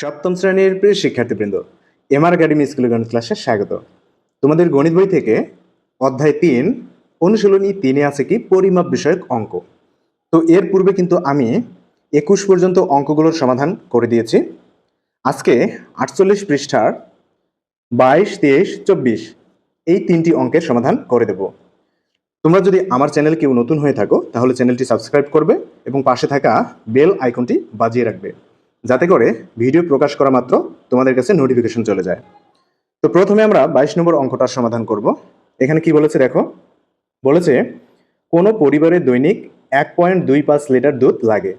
সপ্তম শ্রেণির প্রিয় শিক্ষার্থীবৃন্দ এমআর একাডেমি স্কুল গণিত ক্লাসে স্বাগত। তোমাদের গণিত বই থেকে অধ্যায় তিন, অনুশীলনী তিনে আছে কি পরিমাপ বিষয়ক অঙ্ক। তো এর পূর্বে কিন্তু আমি একুশ পর্যন্ত অঙ্কগুলোর সমাধান করে দিয়েছি। আজকে আটচল্লিশ পৃষ্ঠার বাইশ, তেইশ, চব্বিশ এই তিনটি অঙ্কের সমাধান করে দেব। তোমরা যদি আমার চ্যানেল কেউ নতুন হয়ে থাকো, তাহলে চ্যানেলটি সাবস্ক্রাইব করবে এবং পাশে থাকা বেল আইকনটি বাজিয়ে রাখবে। যাতে করে ভিডিও প্রকাশ করা মাত্র তোমাদের কাছে নোটিফিকেশন চলে যায়। তো প্রথমে আমরা বাইশ নম্বর অঙ্কটার সমাধান করব। এখানে কি বলেছে দেখো? বলেছে, কোনো পরিবারের দৈনিক এক পয়েন্ট দুই পাঁচ লিটার দুধ লাগে।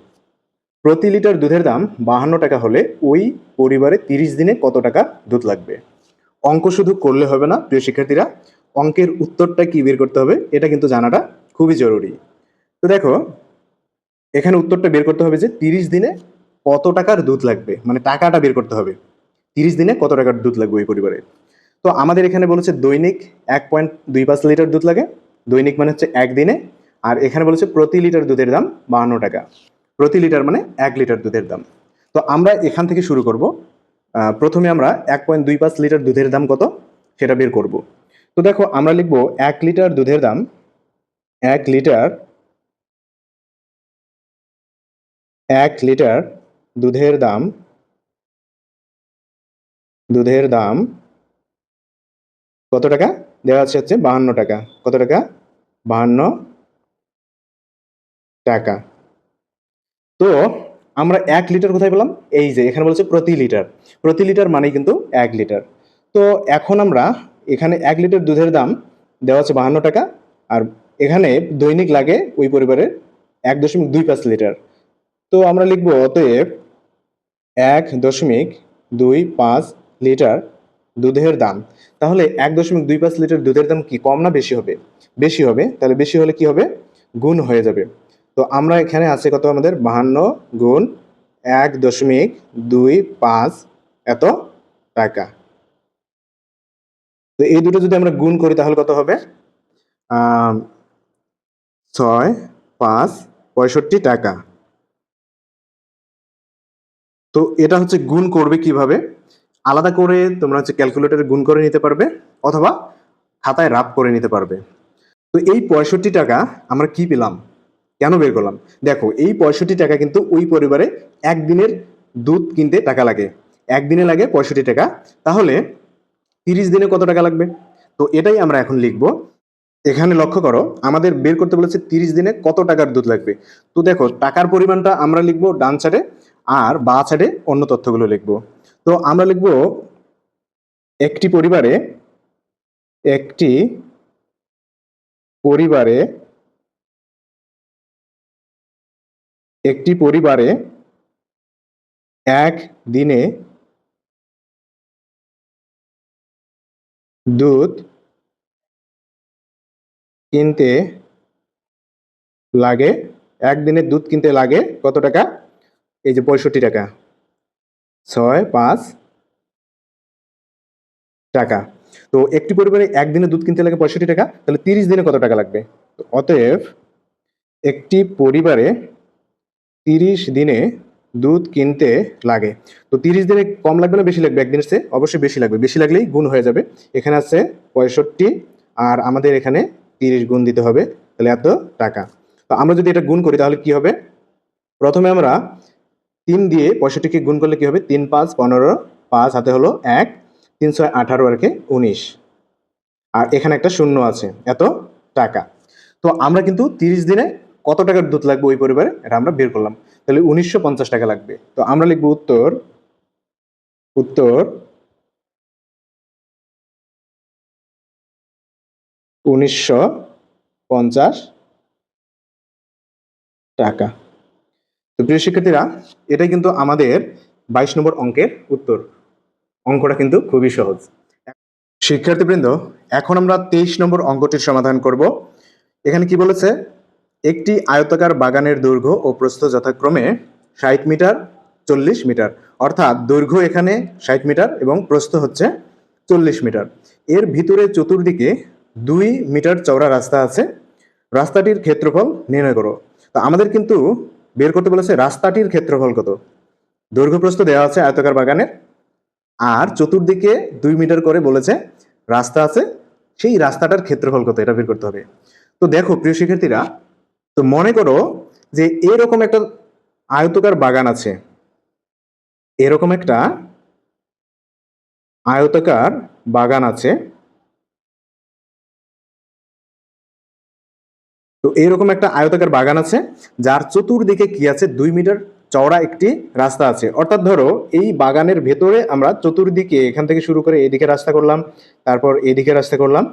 প্রতি লিটার দুধের দাম বাহান্ন টাকা হলে ওই পরিবারে তিরিশ দিনে কত টাকা দুধ লাগবে? অঙ্ক শুধু করলে হবে না, প্রিয় শিক্ষার্থীরা। অঙ্কের উত্তরটা কি বের করতে হবে, এটা কিন্তু জানাটা খুবই জরুরি। তো দেখো, এখানে উত্তরটা বের করতে হবে যে তিরিশ দিনে কত টাকার দুধ লাগবে? মানে টাকাটা বের করতে হবে। তিরিশ দিনে কত টাকার দুধ লাগবে ওই পরিবারে? তো আমাদের এখানে বলেছে দৈনিক এক পয়েন্ট দুই পাঁচ লিটার দুধ লাগে। দৈনিক মানে হচ্ছে একদিনে আর এখানে বলেছে প্রতি লিটার দুধের দাম বাহান্ন টাকা। প্রতি লিটার মানে এক লিটার দুধের দাম। তো আমরা এখান থেকে শুরু করব। প্রথমে আমরা এক পয়েন্ট দুই পাঁচ লিটার দুধের দাম কত সেটা বের করব। তো দেখো, আমরা লিখব এক লিটার দুধের দাম, এক লিটার এক লিটার দুধের দাম দুধের দাম কত টাকা? দেওয়া আছে হচ্ছে বাহান্ন টাকা। কত টাকা? বাহান্ন টাকা। তো আমরা এক লিটার কোথায় পেলাম? এই যে, এখানে বলছে প্রতি লিটার। প্রতি লিটার মানে কিন্তু এক লিটার। তো এখন আমরা এখানে এক লিটার দুধের দাম দেওয়া আছে বাহান্ন টাকা আর এখানে দৈনিক লাগে ওই পরিবারের এক দশমিক দুই পাঁচ লিটার। তো আমরা লিখব অতএব এক দশমিক দুই পাঁচ লিটার দুধের দাম। তাহলে এক দশমিক দুই পাঁচ লিটার দুধের দাম কি কম না বেশি হবে? বেশি হবে। তাহলে বেশি হলে কি হবে? গুণ হয়ে যাবে। তো আমরা এখানে আছে কত আমাদের? বাহান্ন গুণ এক দশমিক দুই পাঁচ এত টাকা। তো এই দুটো যদি আমরা গুণ করি তাহলে কত হবে? ছয় পাঁচ পঁয়ষট্টি টাকা। তো এটা হচ্ছে গুণ করবে কীভাবে? আলাদা করে তোমরা হচ্ছে ক্যালকুলেটরে গুণ করে নিতে পারবে অথবা খাতায় রাপ করে নিতে পারবে। তো এই পঁয়ষট্টি টাকা আমরা কি পেলাম? কেন বের করলাম? দেখো, এই পঁয়ষট্টি টাকা কিন্তু ওই পরিবারে একদিনের দুধ কিনতে টাকা লাগে। একদিনে লাগে পঁয়ষট্টি টাকা। তাহলে তিরিশ দিনে কত টাকা লাগবে? তো এটাই আমরা এখন লিখব। এখানে লক্ষ্য করো, আমাদের বের করতে বলেছে তিরিশ দিনে কত টাকার দুধ লাগবে? তো দেখো, টাকার পরিমাণটা আমরা লিখব ডান সাইডে আর বা সাইডে অন্য তথ্যগুলো লিখব। তো আমরা লিখব একটি পরিবারে একটি পরিবারে একটি পরিবারে এক দিনে দুধ কিনতে লাগে একদিনে দুধ কিনতে লাগে কত টাকা? এই যে পঁয়ষট্টি টাকা। ছয়, পাঁচ টাকা। তো একটি পরিবারে একদিনে দুধ কিনতে লাগে পঁয়ষট্টি টাকা, তাহলে তিরিশ দিনে কত টাকা লাগবে? তো অতএব একটি পরিবারে তিরিশ দিনে দুধ কিনতে লাগে। তো তিরিশ দিনে কম লাগবে না, বেশি লাগবে? একদিনের চেয়ে অবশ্যই বেশি লাগবে। বেশি লাগলেই গুণ হয়ে যাবে। এখানে আছে পঁয়ষট্টি, আর আমাদের এখানে তিরিশ গুণ দিতে হবে, তাহলে এত টাকা। তো আমরা যদি এটা গুণ করি, তাহলে কি হবে? প্রথমে আমরা তিন দিয়ে পঁয়ষট্টিকে গুণ করলে কি হবে? তিন পাঁচ, পনেরো, পাঁচ, হাতে হলো এক তিন ছয় আঠারো আর কি উনিশ। আর এখানে একটা শূন্য আছে, এত টাকা। তো আমরা কিন্তু তিরিশ দিনে কত টাকার দুধ লাগবে ওই পরিবারে? এটা আমরা বের করলাম। তাহলে উনিশশো পঞ্চাশ টাকা লাগবে। তো আমরা লিখব উত্তর উত্তর উনিশশো পঞ্চাশ টাকা। তো প্রিয় শিক্ষার্থীরা, এটাই কিন্তু আমাদের বাইশ নম্বর অঙ্কের উত্তর। অঙ্কটা কিন্তু খুবই সহজ। শিক্ষার্থীবৃন্দ, এখন আমরা তেইশ নম্বর অঙ্কটির সমাধান করব। এখানে কি বলেছে? একটি আয়তাকার বাগানের দৈর্ঘ্য ও প্রস্থ যথাক্রমে ষাট মিটার, চল্লিশ মিটার। অর্থাৎ দৈর্ঘ্য এখানে ষাট মিটার এবং প্রস্থ হচ্ছে চল্লিশ মিটার। এর ভিতরে চতুর্দিকে দুই মিটার চওড়া রাস্তা আছে। রাস্তাটির ক্ষেত্রফল নির্ণয় করো। তো আমাদের কিন্তু বের করতে বলেছে, রাস্তাটির ক্ষেত্রফল কত? দৈর্ঘ্যপ্রস্থ দেওয়া আছে আয়তকার বাগানের। আর চতুর্দিকে দুই মিটার করে বলেছে, রাস্তা আছে, সেই রাস্তাটার ক্ষেত্রফল কত? এটা বের করতে হবে। তো দেখো, প্রিয় শিক্ষার্থীরা, তো মনে করো যে এরকম একটা আয়তকার বাগান আছে। এরকম একটা আয়তকার বাগান আছে তো এইরকম একটা আয়তাকার বাগান আছে যার চতুর্দিকে কি আছে? দুই মিটার চওড়া একটি রাস্তা আছে। অর্থাৎ ধরো এই বাগানের ভেতরে আমরা চতুর্দিকে এখান থেকে শুরু করে এদিকে রাস্তা করলাম তারপর এদিকে রাস্তা করলাম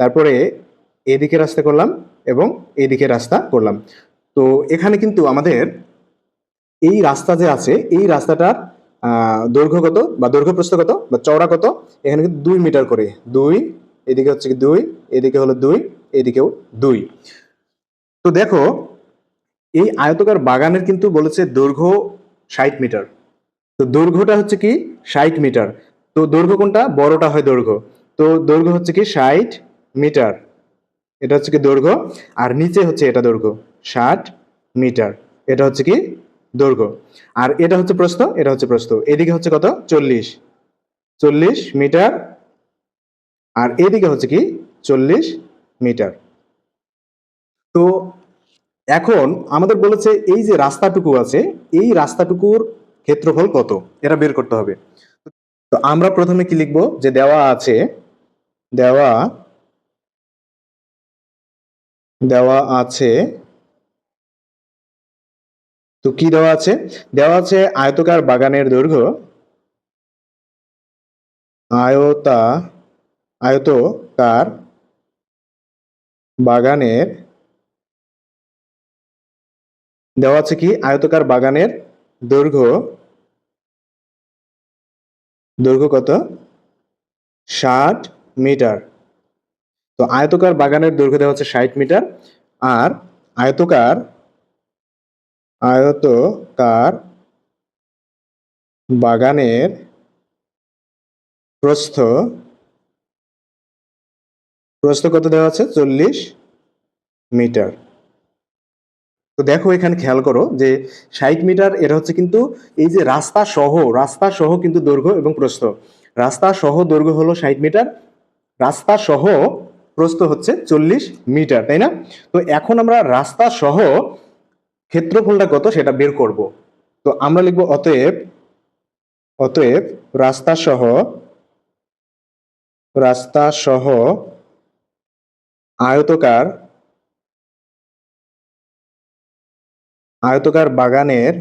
তারপরে এদিকে রাস্তা করলাম এবং এদিকে রাস্তা করলাম। তো এখানে কিন্তু আমাদের এই রাস্তা যে আছে এই রাস্তাটার আহ, দৈর্ঘ্য কত বা দৈর্ঘ্য বা চওড়া কত? এখানে কিন্তু দুই মিটার করে দুই এদিকে হচ্ছে কি দুই এদিকে হলো দুই এদিকেও দুই। তো দেখো, এই আয়তকার বাগানের কিন্তু বলেছে দৈর্ঘ্য ষাট মিটার। তো দৈর্ঘ্যটা হচ্ছে কি? ষাট মিটার। তো দৈর্ঘ্য কোনটা? বড়টা হয় দৈর্ঘ্য। তো দৈর্ঘ্য হচ্ছে কি? ষাট মিটার। এটা হচ্ছে কি দৈর্ঘ্য? আর নিচে হচ্ছে এটা দৈর্ঘ্য, ষাট মিটার। এটা হচ্ছে কি? দৈর্ঘ্য। আর এটা হচ্ছে প্রস্থ, এটা হচ্ছে প্রস্থ। এদিকে হচ্ছে কত? চল্লিশ। চল্লিশ মিটার। আর এদিকে হচ্ছে কি? চল্লিশ মিটার। তো এখন আমাদের বলেছে এই যে রাস্তাটুকু আছে, এই রাস্তাটুকুর ক্ষেত্রফল কত? এটা বের করতে হবে। তো আমরা প্রথমে কি লিখব? যে দেওয়া আছে, দেওয়া দেওয়া আছে, তো কি দেওয়া আছে? দেওয়া আছে আয়তকার বাগানের দৈর্ঘ্য, আয়তা, আয়তকার বাগানের দেওয়া আছে কি? আয়তকার বাগানের দৈর্ঘ্য দৈর্ঘ্য কত? ষাট মিটার। তো আয়তকার বাগানের দৈর্ঘ্য দেওয়া হচ্ছে ষাট মিটার আর আয়তকার আয়তকার বাগানের প্রস্থ প্রস্থ কত দেওয়া আছে? চল্লিশ মিটার। তো দেখো এখানে খেয়াল করো যে ষাট মিটার এটা হচ্ছে কিন্তু এই যে রাস্তা সহ রাস্তা সহ কিন্তু দৈর্ঘ্য এবং প্রস্থ। রাস্তা সহ দৈর্ঘ্য হলো ষাট মিটার, রাস্তা সহ প্রস্থ হচ্ছে চল্লিশ মিটার, তাই না? তো এখন আমরা রাস্তা সহ ক্ষেত্রফলটা কত সেটা বের করব। তো আমরা লিখব অতএব অতএব রাস্তা সহ রাস্তা সহ আয়তকার আয়তকার বাগানের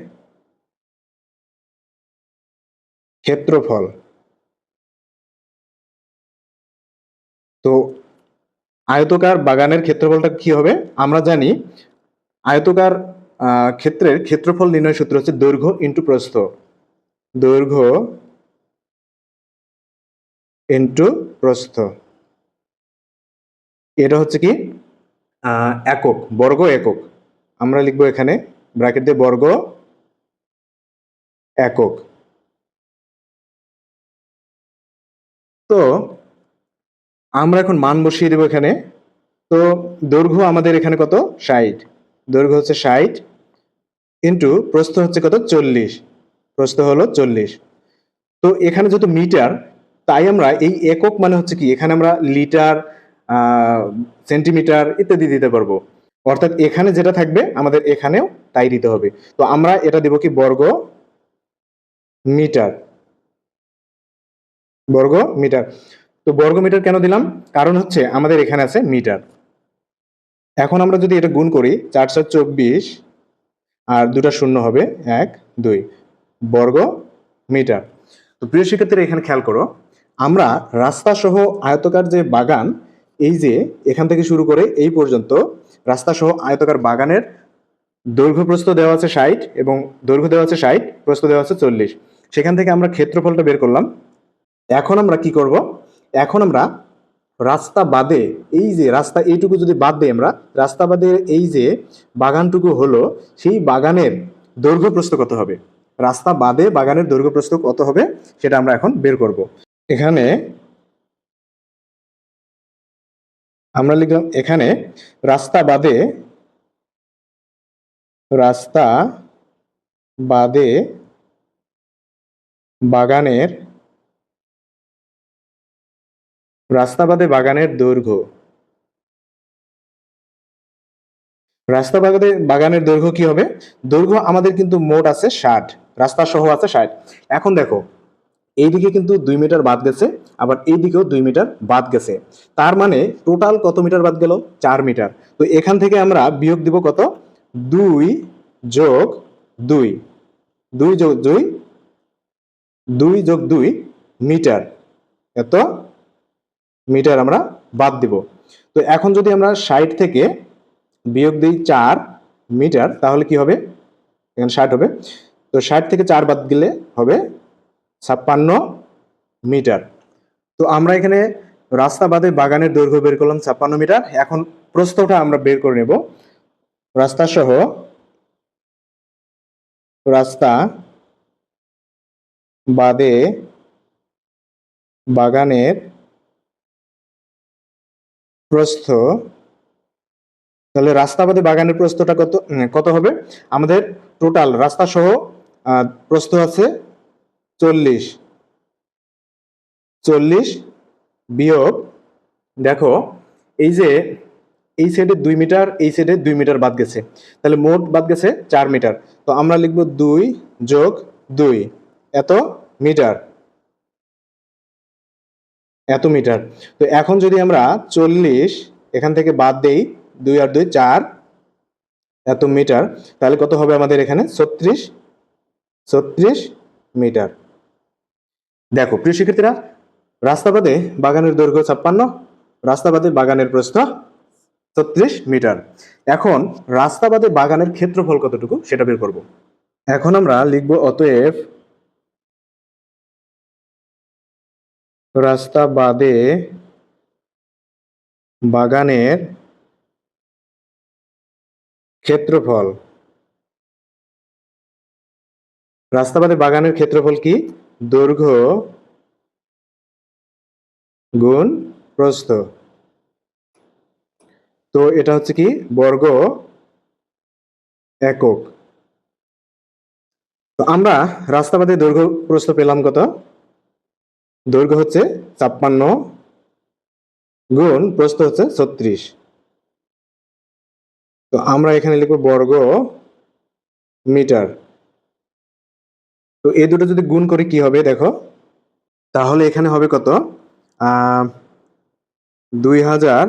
ক্ষেত্রফল। তো আয়তকার বাগানের ক্ষেত্রফলটা কি হবে? আমরা জানি আয়তকার ক্ষেত্রের ক্ষেত্রফল নির্ণয় সূত্র হচ্ছে দৈর্ঘ্য ইন্টু প্রস্থ। দৈর্ঘ্য ইন্টু প্রস্থ। এটা হচ্ছে কি? একক, বর্গ একক। আমরা লিখব এখানে ব্র্যাকেট দিয়ে বর্গ একক। তো আমরা এখন মান বসিয়ে দেবো এখানে। তো দৈর্ঘ্য আমাদের এখানে কত? ষাট। দৈর্ঘ্য হচ্ছে ষাট ইন্টু প্রস্থ হচ্ছে কত? চল্লিশ। প্রস্থ হলো চল্লিশ। তো এখানে যেহেতু মিটার, তাই আমরা এই একক মানে হচ্ছে কি? এখানে আমরা লিটার সেন্টিমিটার ইত্যাদি দিতে পারব। অর্থাৎ এখানে যেটা থাকবে, আমাদের এখানেও তাই দিতে হবে। তো আমরা এটা দেব কি বর্গ মিটার। বর্গ মিটার। তো বর্গ মিটার কেন দিলাম? কারণ হচ্ছে আমাদের এখানে আছে মিটার। এখন আমরা যদি এটা গুণ করি চারশো চব্বিশ, আর দুটা শূন্য হবে এক, দুই। বর্গ মিটার। তো প্রিয় শিক্ষার্থীরা, এখানে খেয়াল করো, আমরা রাস্তা সহ আয়তকার যে বাগান, এই যে এখান থেকে শুরু করে এই পর্যন্ত রাস্তা সহ আয়তকার বাগানের দৈর্ঘ্য প্রস্থ দেওয়া আছে ষাট এবং দৈর্ঘ্য দেওয়া আছে ষাট, প্রস্থ দেওয়া আছে চল্লিশ। সেখান থেকে আমরা ক্ষেত্রফলটা বের করলাম। এখন আমরা কি করব? এখন আমরা রাস্তা বাদে, এই যে রাস্তা এইটুকু যদি বাদ দিই আমরা, রাস্তা বাদে এই যে বাগানটুকু হলো, সেই বাগানের দৈর্ঘ্য প্রস্থ কত হবে? রাস্তা বাদে বাগানের দৈর্ঘ্য প্রস্থ কত হবে? সেটা আমরা এখন বের করব। এখানে আমরা লিখলাম এখানে রাস্তা বাদে রাস্তা বাদে বাগানের, রাস্তা বাদে বাগানের দৈর্ঘ্য। রাস্তা বাগানে বাগানের দৈর্ঘ্য কি হবে? দৈর্ঘ্য আমাদের কিন্তু মোট আছে ষাট রাস্তা সহ আছে ষাট। এখন দেখো এইদিকে কিন্তু দুই মিটার বাদ গেছে, আবার এইদিকেও দুই মিটার বাদ গেছে। তার মানে টোটাল কত মিটার বাদ গেল? চার মিটার তো এখান থেকে আমরা বিয়োগ দিব কত? দুই যোগ দুই। দুই যোগ দুই দুই যোগ দুই মিটার এত মিটার আমরা বাদ দিব। তো এখন যদি আমরা ষাট থেকে বিয়োগ দিই চার মিটার তাহলে কি হবে? এখানে ষাট হবে। তো ষাট থেকে চার বাদ গেলে হবে ছাপ্পান্ন মিটার। তো আমরা এখানে রাস্তা বাদে বাগানের দৈর্ঘ্য বের করলাম ছাপ্পান্ন মিটার। এখন প্রস্থটা আমরা বের করে নেব। রাস্তা সহ রাস্তা বাদে বাগানের প্রস্থ। তাহলে রাস্তা বাদে বাগানের প্রস্থটা কত কত হবে? আমাদের টোটাল রাস্তা সহ প্রস্থ আছে চল্লিশ। চল্লিশ বিয়োগ, দেখো, এই যে এই সাইডে দুই মিটার, এই সাইডে দুই মিটার বাদ গেছে। তাহলে মোট বাদ গেছে চার মিটার। তো আমরা লিখব দুই যোগ দুই। এত মিটার। এত মিটার। তো এখন যদি আমরা চল্লিশ এখান থেকে বাদ দেই, দুই আর দুই চার, এত মিটার, তাহলে কত হবে আমাদের এখানে? ছত্রিশ। ছত্রিশ মিটার। দেখো, প্রিয় শিক্ষার্থীরা রাস্তাবাদে বাগানের দৈর্ঘ্য ছাপ্পান্ন রাস্তাবাদে বাগানের প্রস্থ ছত্রিশ মিটার। এখন রাস্তাবাদে বাগানের ক্ষেত্রফল কতটুকু সেটা বের করব। এখন আমরা লিখব অতএব রাস্তা বাদে বাগানের ক্ষেত্রফল রাস্তা বাদে বাগানের ক্ষেত্রফল কি? দৈর্ঘ্য গুণ প্রস্থ। তো এটা হচ্ছে কি? বর্গ একক। তো আমরা রাস্তা বাদে দৈর্ঘ্য প্রস্থ পেলাম কত? দৈর্ঘ্য হচ্ছে ছাপ্পান্ন গুণ প্রস্থ হচ্ছে ছত্রিশ। তো আমরা এখানে লিখব বর্গ মিটার। তো এই দুটো যদি গুণ করি কি হবে দেখো? তাহলে এখানে হবে কত? দুই হাজার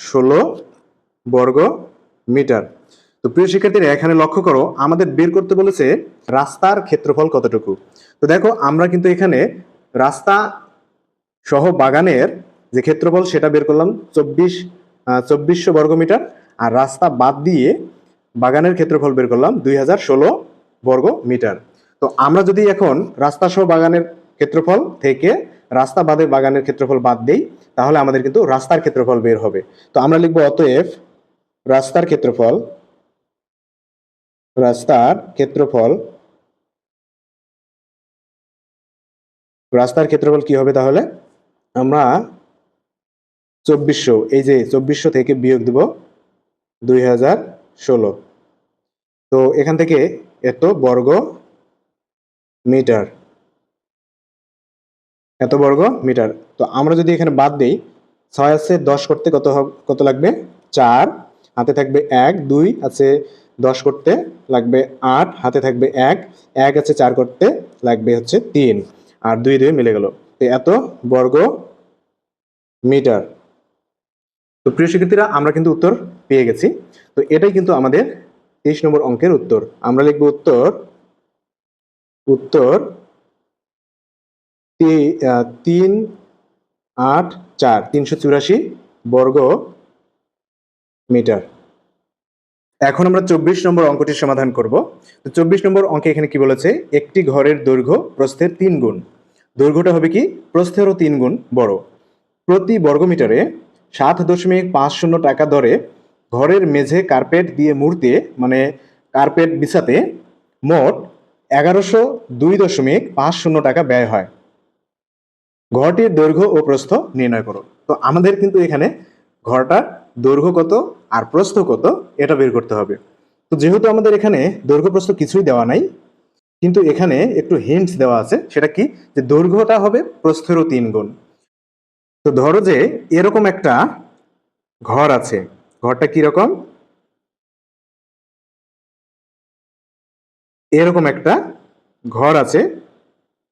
ষোলো বর্গ মিটার। তো প্রিয় শিক্ষার্থীরা, এখানে লক্ষ্য করো, আমাদের বের করতে বলেছে রাস্তার ক্ষেত্রফল কতটুকু? তো দেখো, আমরা কিন্তু এখানে রাস্তা সহ বাগানের যে ক্ষেত্রফল, সেটা বের করলাম চব্বিশ চব্বিশশো বর্গ মিটার। আর রাস্তা বাদ দিয়ে বাগানের ক্ষেত্রফল বের করলাম দুই হাজার ষোলো বর্গ মিটার। তো আমরা যদি এখন রাস্তা সহ বাগানের ক্ষেত্রফল থেকে রাস্তা বাদে বাগানের ক্ষেত্রফল বাদ দেই, তাহলে আমাদের কিন্তু রাস্তার ক্ষেত্রফল বের হবে। তো আমরা লিখব অতএব রাস্তার ক্ষেত্রফল রাস্তার ক্ষেত্রফল রাস্তার ক্ষেত্রফল কি হবে তাহলে? আমরা চব্বিশশো, এই যে চব্বিশশো থেকে বিয়োগ দেব দুই হাজার ষোলো। তো এখান থেকে এত বর্গ মিটার। এত বর্গ মিটার। তো আমরা যদি এখানে বাদ দিই, ছয় আছে দশ করতে কত কত লাগবে? চার। হাতে থাকবে এক, দুই আছে দশ করতে লাগবে আট। হাতে থাকবে এক এক আছে চার করতে লাগবে হচ্ছে তিন। আর দুই দুই মিলে গেল। তো এত বর্গ মিটার। তো প্রিয় শিক্ষার্থীরা, আমরা কিন্তু উত্তর পেয়ে গেছি। তো এটাই কিন্তু আমাদের তেইশ নম্বর অঙ্কের উত্তর। আমরা লিখব উত্তর উত্তর তিন, আট, চার, তিনশো চুরাশি বর্গ মিটার। এখন আমরা চব্বিশ নম্বর অঙ্কটির সমাধান করব। তো চব্বিশ নম্বর অঙ্কে এখানে কি বলেছে? একটি ঘরের দৈর্ঘ্য প্রস্থের তিন গুণ। দৈর্ঘ্যটা হবে কি? প্রস্থেরও তিন গুণ বড়। প্রতি বর্গমিটারে সাত দশমিক পাঁচ শূন্য টাকা দরে ঘরের মেঝে কার্পেট দিয়ে মুড়তে মানে কার্পেট বিছাতে মোট এগারোশো দুই দশমিক পাঁচ শূন্য টাকা ব্যয় হয়। ঘরটির দৈর্ঘ্য ও প্রস্থ নির্ণয় করো। তো আমাদের কিন্তু এখানে ঘরটার দৈর্ঘ্য কত আর প্রস্থ কত এটা বের করতে হবে। তো যেহেতু আমাদের এখানে দৈর্ঘ্য প্রস্থ কিছুই দেওয়া নাই, কিন্তু এখানে একটু হিন্টস দেওয়া আছে, সেটা কি? যে দৈর্ঘ্যটা হবে প্রস্থেরও তিন গুণ। তো ধরো যে এরকম একটা ঘর আছে। ঘরটা কীরকম এরকম একটা ঘর আছে,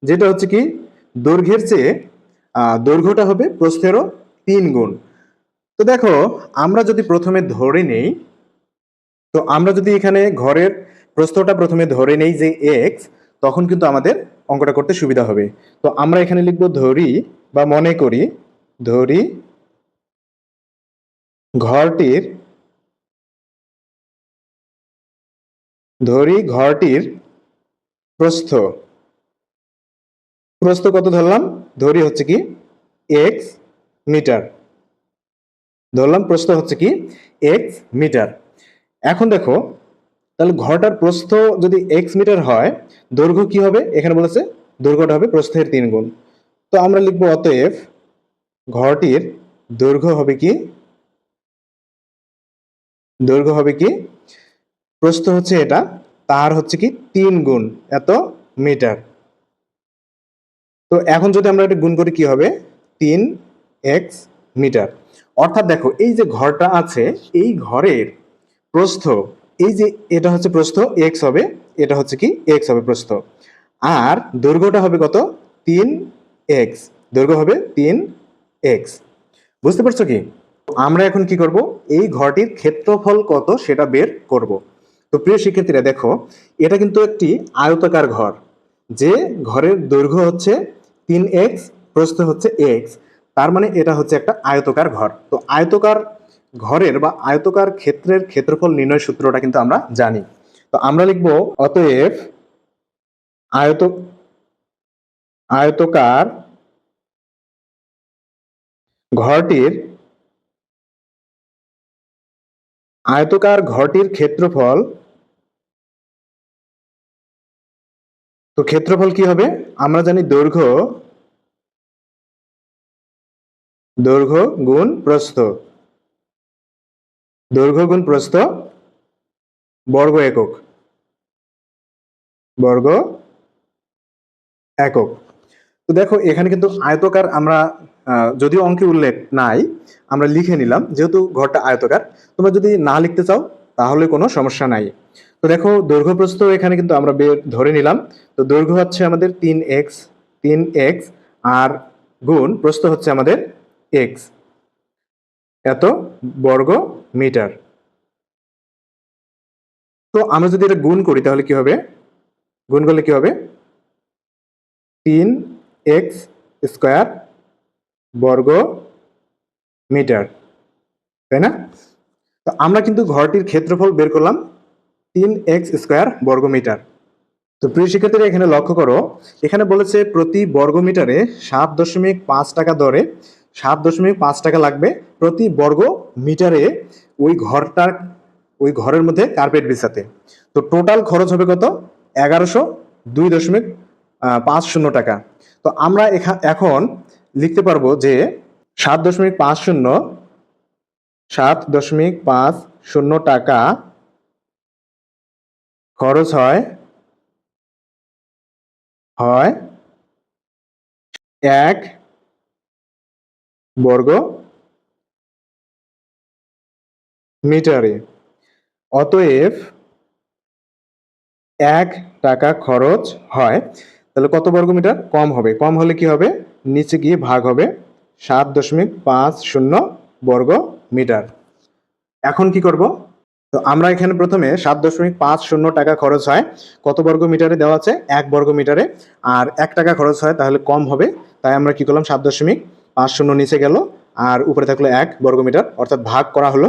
যেটা হচ্ছে কি, দৈর্ঘ্যের চেয়ে দৈর্ঘ্যটা হবে প্রস্থেরও তিন গুণ। তো দেখো, আমরা যদি প্রথমে ধরে নেই, তো আমরা যদি এখানে ঘরের প্রস্থটা প্রথমে ধরে নেই যে এক্স তখন কিন্তু আমাদের অঙ্কটা করতে সুবিধা হবে। তো আমরা এখানে লিখব ধরি, বা মনে করি, ধরি, ঘরটির ধরি ঘরটির প্রস্থ। প্রস্থ কত ধরলাম? ধরি হচ্ছে কি এক্স মিটার। ধরলাম প্রস্থ হচ্ছে কি এক্স মিটার। এখন দেখো, তাহলে ঘরটার প্রস্থ যদি এক্স মিটার হয়, দৈর্ঘ্য কি হবে? এখানে বলেছে দৈর্ঘ্যটা হবে প্রস্থের তিন গুণ। তো আমরা লিখব অতএব ঘরটির দৈর্ঘ্য হবে কি? দৈর্ঘ্য হবে কি প্রস্থ হচ্ছে এটা, তার হচ্ছে কি তিন গুণ এত মিটার। তো এখন যদি আমরা এটা গুণ করি কি হবে? তিন এক্স মিটার। অর্থাৎ দেখো, এই যে ঘরটা আছে, এই ঘরের প্রস্থ, এই যে এটা হচ্ছে প্রস্থ, এক্স হবে, এটা হচ্ছে কি এক্স হবে প্রস্থ। আর দৈর্ঘ্যটা হবে কত? তিন এক্স। দৈর্ঘ্য হবে তিন এক্স। বুঝতে পারছ কি? আমরা এখন কি করব? এই ঘরটির ক্ষেত্রফল কত সেটা বের করব। তো প্রিয় শিক্ষার্থীরা, দেখো, এটা কিন্তু একটি আয়তাকার ঘর। যে ঘরের দৈর্ঘ্য হচ্ছে তিন এক্স, প্রস্থ হচ্ছে এক্স। তার মানে এটা হচ্ছে একটা আয়তকার ঘর। তো আয়তকার ঘরের বা আয়তকার ক্ষেত্রের ক্ষেত্রফল নির্ণয় সূত্রটা কিন্তু আমরা জানি। তো আমরা লিখব, অতএব আয়ত, আয়তকার ঘরটির আয়তকার ঘরটির ক্ষেত্রফল তো ক্ষেত্রফল কি হবে? আমরা জানি দৈর্ঘ্য দৈর্ঘ্য গুণ প্রস্থ। দৈর্ঘ্য গুণ প্রস্থ বর্গ একক। বর্গ একক। তো দেখো, এখানে কিন্তু আয়তকার আমরা যদিও অঙ্কে উল্লেখ নাই, আমরা লিখে নিলাম, যেহেতু ঘরটা আয়তকার। তোমরা যদি না লিখতে চাও তাহলে কোনো সমস্যা নাই। তো দেখো, দৈর্ঘ্য প্রস্থ এখানে কিন্তু আমরা বের ধরে নিলাম। তো দৈর্ঘ্য হচ্ছে আমাদের তিন এক্স তিন এক্স আর গুণ প্রস্থ হচ্ছে আমাদের এক্স। এত বর্গ মিটার। তো আমরা যদি এটা গুণ করি তাহলে কি হবে? গুণ করলে কি হবে? তিন এক্স স্কোয়ার বর্গ মিটার। তাই না? তো আমরা কিন্তু ঘরটির ক্ষেত্রফল বের করলাম তিন এক্স স্কোয়ার বর্গ মিটার। তো প্রিয় শিক্ষার্থীরা, এখানে লক্ষ্য করো, এখানে বলেছে প্রতি বর্গ মিটারে সাত দশমিক পাঁচ টাকা দরে, সাত দশমিক পাঁচ টাকা লাগবে প্রতি বর্গ মিটারে ওই ঘরটার, ওই ঘরের মধ্যে কার্পেট বিছাতে। তো টোটাল খরচ হবে কত? এগারোশো দুই দশমিক পাঁচ শূন্য টাকা। তো আমরা এখা- এখন লিখতে পারব যে সাত দশমিক পাঁচ শূন্য সাত দশমিক পাঁচ শূন্য টাকা খরচ হয় হয় এক বর্গ মিটারে। অতএব এক টাকা খরচ হয়। তাহলে কত বর্গ মিটার? কম হবে। কম হলে কি হবে? নিচে গিয়ে ভাগ হবে। সাত দশমিক পাঁচ শূন্য বর্গ মিটার। এখন কি করব? তো আমরা এখানে প্রথমে সাত দশমিক পাঁচ শূন্য টাকা খরচ হয়। কত বর্গ মিটারে দেওয়া আছে? এক বর্গ মিটারে। আর এক টাকা খরচ হয়, তাহলে কম হবে। তাই আমরা কি করলাম? সাত দশমিক পাঁচ শূন্য নিচে গেল, আর উপরে থাকল এক বর্গ মিটার, অর্থাৎ ভাগ করা হলো।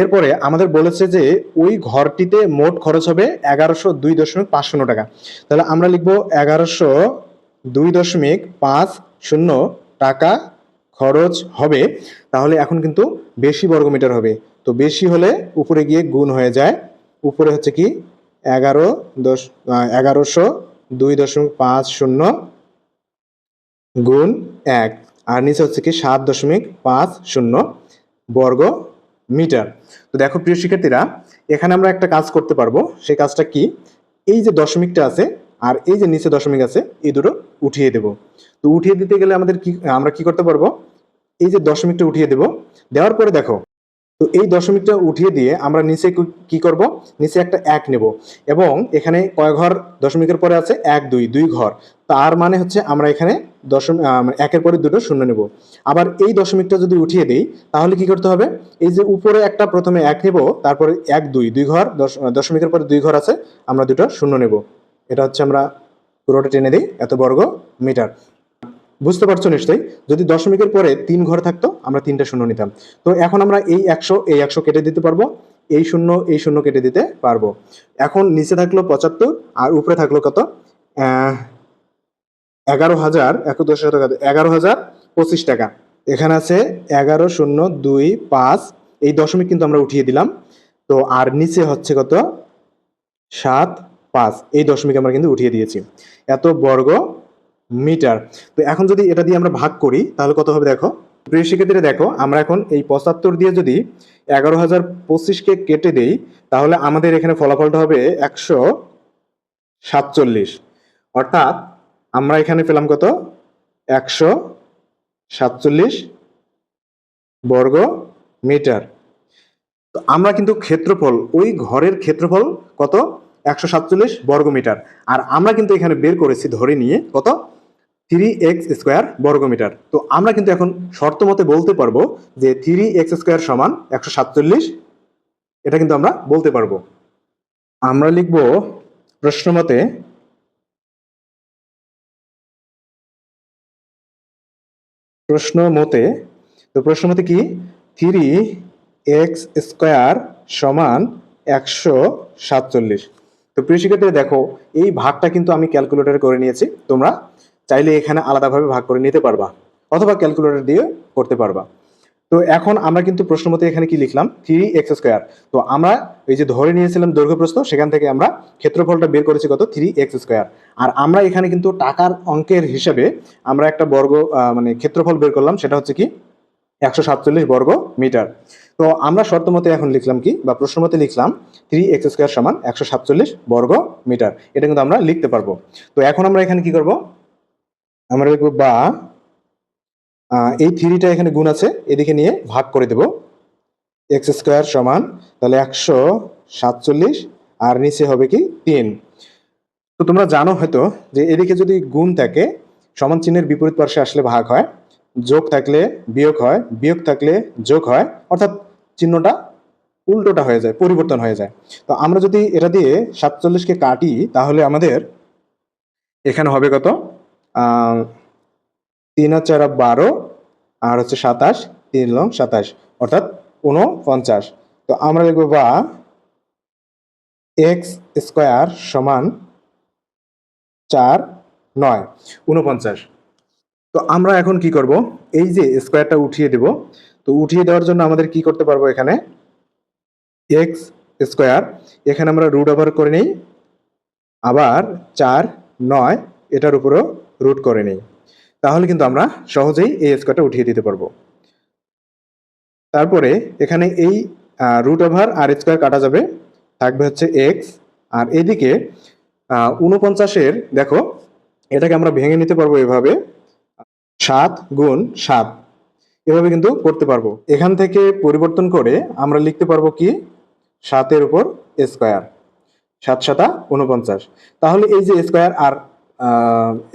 এরপরে আমাদের বলেছে যে ওই ঘরটিতে মোট খরচ হবে এগারোশো দুই দশমিক পাঁচ শূন্য টাকা। তাহলে আমরা লিখব এগারোশো দুই দশমিক পাঁচ শূন্য টাকা খরচ হবে, তাহলে এখন কিন্তু বেশি বর্গমিটার হবে। তো বেশি হলে উপরে গিয়ে গুণ হয়ে যায়। উপরে হচ্ছে কি এগারো দশ এগারোশো দুই দশমিক পাঁচ শূন্য গুণ এক। আর নিচে হচ্ছে কি সাত দশমিক পাঁচ শূন্য বর্গ মিটার তো দেখো প্রিয় শিক্ষার্থীরা, এখানে আমরা একটা কাজ করতে পারব। সেই কাজটা কি? এই যে দশমিকটা আছে আর এই যে নিচে দশমিক আছে, এই দুটো উঠিয়ে দেব। তো উঠিয়ে দিতে গেলে আমাদের কি, আমরা কি করতে পারব? এই যে দশমিকটা উঠিয়ে দেব। দেওয়ার পরে দেখো, তো এই দশমিকটা উঠিয়ে দিয়ে আমরা নিচে কি- করব? নিচে একটা এক নেব এবং এখানে কয় ঘর দশমিকের পরে আছে? এক, দুই দুই ঘর। তার মানে হচ্ছে আমরা এখানে দশম মানে একের পরে দুটো শূন্য নেব। আবার এই দশমিকটা যদি উঠিয়ে দিই, তাহলে কি করতে হবে? এই যে উপরে একটা প্রথমে এক নেব, তারপরে এক, দুই দুই ঘর, দশ- দশমিকের পরে দুই ঘর আছে, আমরা দুটো শূন্য নেব। এটা হচ্ছে আমরা পুরোটা টেনে দিই, এত বর্গ মিটার। বুঝতে পারছ নিশ্চয়ই? যদি দশমিকের পরে তিন ঘর থাকতো, আমরা তিনটা শূন্য নিতাম। তো এখন আমরা এই একশো এই একশো কেটে দিতে পারব, এই শূন্য এই শূন্য কেটে দিতে পারব। এখন নিচে থাকল পঁচাত্তর, আর উপরে থাকল কত? এগারো হাজার এক দশ টাকা এগারো হাজার পঁচিশ টাকা। এখানে আছে এগারো শূন্য দুই পাঁচ, এই দশমিক কিন্তু আমরা উঠিয়ে দিলাম। তো আর নিচে হচ্ছে কত? সাত পাঁচ, এই দশমিক আমরা কিন্তু উঠিয়ে দিয়েছি। এত বর্গ মিটার। তো এখন যদি এটা দিয়ে আমরা ভাগ করি, তাহলে কত হবে দেখো? প্রিয় শিক্ষার্থীরা, দেখো, আমরা এখন এই পঁচাত্তর দিয়ে যদি এগারো হাজার পঁচিশকে কেটে দেই, তাহলে আমাদের এখানে ফলাফলটা হবে একশো সাতচল্লিশ। অর্থাৎ আমরা এখানে পেলাম কত? একশো সাতচল্লিশ বর্গ মিটার। তো আমরা কিন্তু ক্ষেত্রফল, ওই ঘরের ক্ষেত্রফল কত? একশো সাতচল্লিশ বর্গ মিটার আর আমরা কিন্তু এখানে বের করেছি ধরে নিয়ে কত? থ্রি এক্স স্কোয়ার বর্গমিটার। তো আমরা কিন্তু এখন শর্ত মতে বলতে পারব যে থ্রি এক্স স্কোয়ার সমান একশো সাতচল্লিশ। এটা কিন্তু আমরা বলতে পারব। আমরা লিখব প্রশ্ন মতে প্রশ্ন মতে, তো প্রশ্ন মতে কি? থ্রি এক্স স্কোয়ার সমান একশো সাতচল্লিশ। তো প্রিয় দেখো, এই ভাগটা কিন্তু আমি ক্যালকুলেটরে করে নিয়েছি। তোমরা চাইলে এখানে আলাদাভাবে ভাগ করে নিতে পারবা অথবা ক্যালকুলেটর দিয়ে করতে পারবা। তো এখন আমরা কিন্তু প্রশ্ন মতে এখানে কি লিখলাম? থ্রি এক্স স্কোয়ার তো আমরা এই যে ধরে নিয়েছিলাম দৈর্ঘ্য প্রস্থ, সেখান থেকে আমরা ক্ষেত্রফলটা বের করেছি কত? থ্রি এক্স স্কোয়ার আর আমরা এখানে কিন্তু টাকার অঙ্কের হিসেবে আমরা একটা বর্গ মানে ক্ষেত্রফল বের করলাম, সেটা হচ্ছে কি? একশো সাতচল্লিশ বর্গ মিটার। তো আমরা শর্ত মতে এখন লিখলাম কি বা প্রশ্ন মতে লিখলাম থ্রি এক্স স্কোয়ার সমান একশো সাতচল্লিশ বর্গ মিটার। এটা কিন্তু আমরা লিখতে পারব। তো এখন আমরা এখানে কি করব? আমরা লিখব বা এই থ্রিটা এখানে গুণ আছে, এদিকে নিয়ে ভাগ করে দেব। এক্স স্কোয়ার সমান তাহলে একশো সাতচল্লিশ আর নিচে হবে কি তিন। তো তোমরা জানো হয়তো যে এদিকে যদি গুণ থাকে, সমান চিহ্নের বিপরীত পার্শ্বে আসলে ভাগ হয়, যোগ থাকলে বিয়োগ হয়, বিয়োগ থাকলে যোগ হয়, অর্থাৎ চিহ্নটা উল্টোটা হয়ে যায়, পরিবর্তন হয়ে যায়। তো আমরা যদি এটা দিয়ে সাতচল্লিশকে কাটি, তাহলে আমাদের এখানে হবে কত? তিন আর চার বারো, আর হচ্ছে সাতাশ, তিন লং সাতাশ, অর্থাৎ উনপঞ্চাশ তো আমরা লিখব বা এক্স স্কোয়ার সমান চার নয় উনপঞ্চাশ তো আমরা এখন কি করব? এই যে স্কোয়ারটা উঠিয়ে দেব তো উঠিয়ে দেওয়ার জন্য আমাদের কি করতে পারব এখানে? এক্স স্কোয়ার এখানে আমরা রুট ওভার করে নিই, আবার চার, নয়, এটার উপরও রুট করে নিই। তাহলে কিন্তু আমরা সহজেই এই স্কোয়ারটা উঠিয়ে দিতে পারব। তারপরে এখানে এই রুট ওভার আর স্কোয়ার কাটা যাবে, থাকবে হচ্ছে এক্স আর এদিকে উনপঞ্চাশের দেখো, এটাকে আমরা ভেঙে নিতে পারব এভাবে, সাত গুণ সাত। এভাবে কিন্তু করতে পারব। এখান থেকে পরিবর্তন করে আমরা লিখতে পারব কি? সাতের উপর স্কোয়ার। সাত সাতা উনপঞ্চাশ তাহলে এই যে স্কোয়ার আর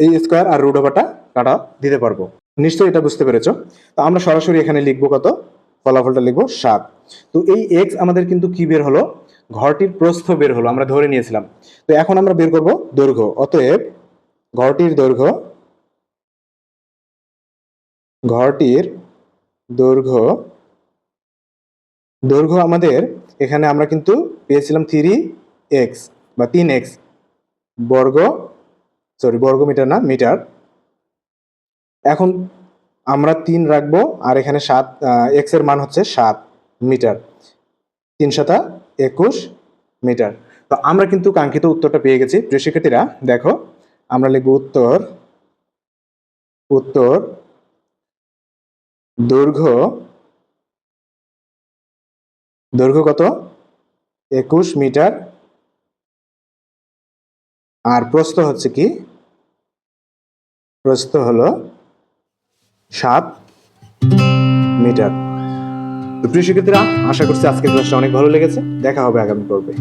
এই স্কোয়ার আর রুট ওভারটা কাটা দিতে পারব। নিশ্চয়ই এটা বুঝতে পেরেছ? তো আমরা সরাসরি এখানে লিখব কত? ফলাফলটা লিখব সাত। তো এই এক্স আমাদের কিন্তু কি বের হলো? ঘরটির প্রস্থ বের হলো, আমরা ধরে নিয়েছিলাম। তো এখন আমরা বের করব দৈর্ঘ্য। অতএব ঘরটির দৈর্ঘ্য, ঘরটির দৈর্ঘ্য। দৈর্ঘ্য আমাদের, এখানে আমরা কিন্তু পেয়েছিলাম থ্রি এক্স বা তিন এক্স বর্গ সরি বর্গ মিটার না, মিটার। এখন আমরা তিন রাখব, আর এখানে সাত এক্সের মান হচ্ছে সাত মিটার। তিন সাতা একুশ মিটার। তো আমরা কিন্তু কাঙ্ক্ষিত উত্তরটা পেয়ে গেছি। প্রিয় শিক্ষার্থীরা, দেখো, আমরা লিখব উত্তর উত্তর দৈর্ঘ্য দৈর্ঘ্য কত? একুশ মিটার। আর প্রস্থ হচ্ছে কি? প্রস্থ হলো সাত মিটার। প্রিয় শিক্ষার্থীরা, আশা করছি আজকের ক্লাসটা অনেক ভালো লেগেছে। দেখা হবে আগামী পর্বে।